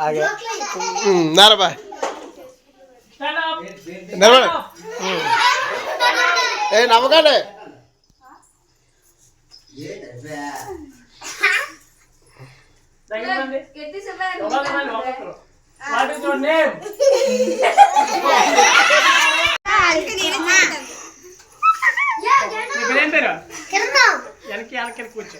आगे नारा बाय नारा ए नामकाने వాట్ ఇస్ యువర్ నేమ్ పేరు? వెనక్కి వెనక్కి కూర్చో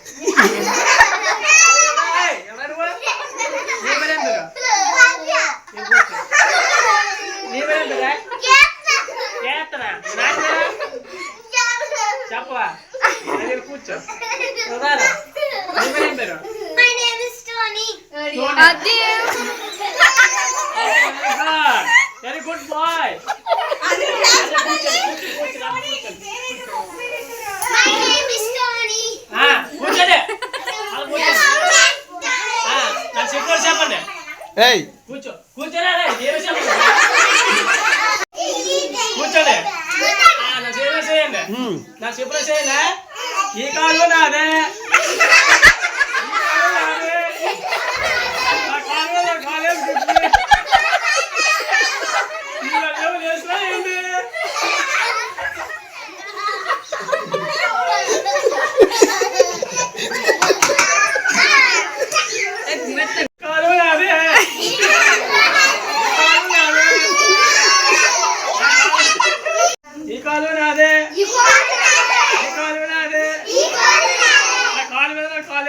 చెప్పవా వెరీ గుడ్ బాయ్ ఏయ్ కూర్చో కూర్చోలే. ఏమి చెప్పండి కూర్చోండి ఆ, నా చెప్పిన చేయండి. నా చెప్పిన చేయండి ఈ కాలు నాదే కాలు. నా చేసినా ఏంటి? కాలు నాదే. కాలు నాదే. ఈ కాలు నాదే ఈ కాలు నాదే నా కాలు మీద నా కాలు వేసుకుంటున్నా ఆడి మీద వేసినా ఏంటి నా గేదెలే ఆ, అది కొట్టాలి అమ్మగారు వెళ్ళి నాకు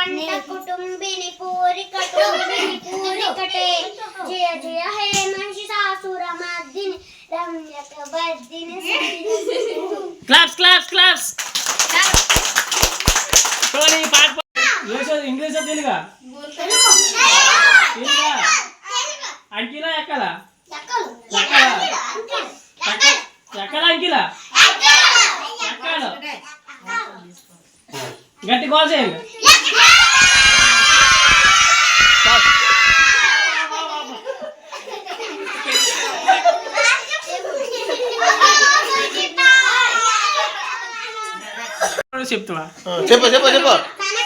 కంఠ కుటుంబిని పూరి కుటుంబిని పూరి కటే జయ జయ హే మహిషాసుర మర్దిని రమ్యక బర్దిని క్లాప్స్ క్లాప్స్ క్లాప్స్. ఈ పాట ఇంగ్లీష్ ఇంగ్లీష్ తెలుగా? తెలుగా. అంకిలా ఎక్కలా? ఎక్కలా. అంకిలా? గట్టి కాల్ చేయండి. చెప్తావా చెప్పు చెప్పు చెప్పు. తన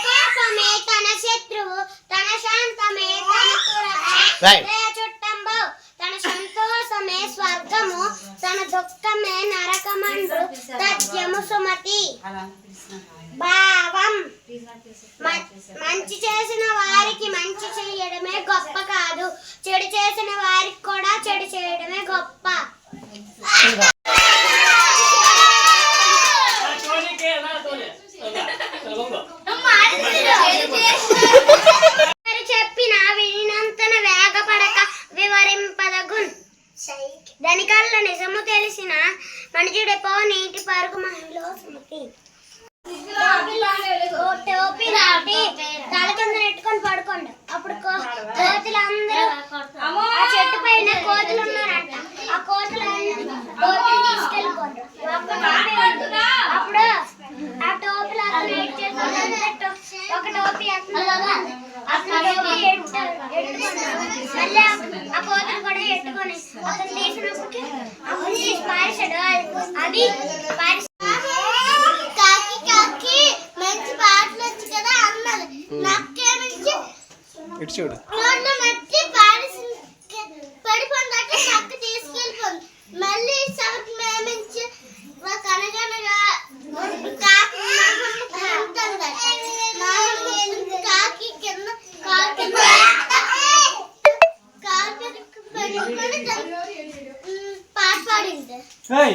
తన శత్రువు తన శాంతమే తనకు రక్ష. Right. దయ చుట్టంబు. తన సంతోషమే స్వర్గము తన దుఃఖమే నరకమండు తథ్యము సుమతి. భావం. మంచి చేసిన వారికి మంచి చేయడమే గొప్ప కాదు. చెడు చేసిన వారికి కూడా చెడు చేయడమే గొప్ప. టోపీ తల కింద నెట్టుకొని పడుకోండి. అప్పుడు కో- కోతులందరూ ఆ చెట్టు పైన కోతులు ఉన్నారంట. ఆ కోతులు టోపీ తీసుకెళ్ళిపోండి. టోపీ. అప్పుడు ఆ చేసుకుంటే ఒక టోపీ టోపీ ఎట్టు మళ్ళీ ఆ- ఆ కోతులు కూడా ఎట్టుకొని అతను తీసినప్పటికి అప్పుడు తీసి పారేశాడు. అది పారేసి పాట పాడింది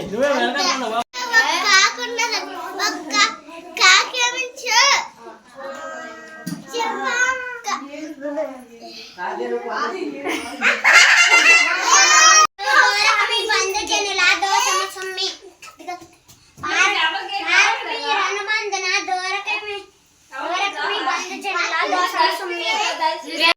నువ్వే వెనకాల 我不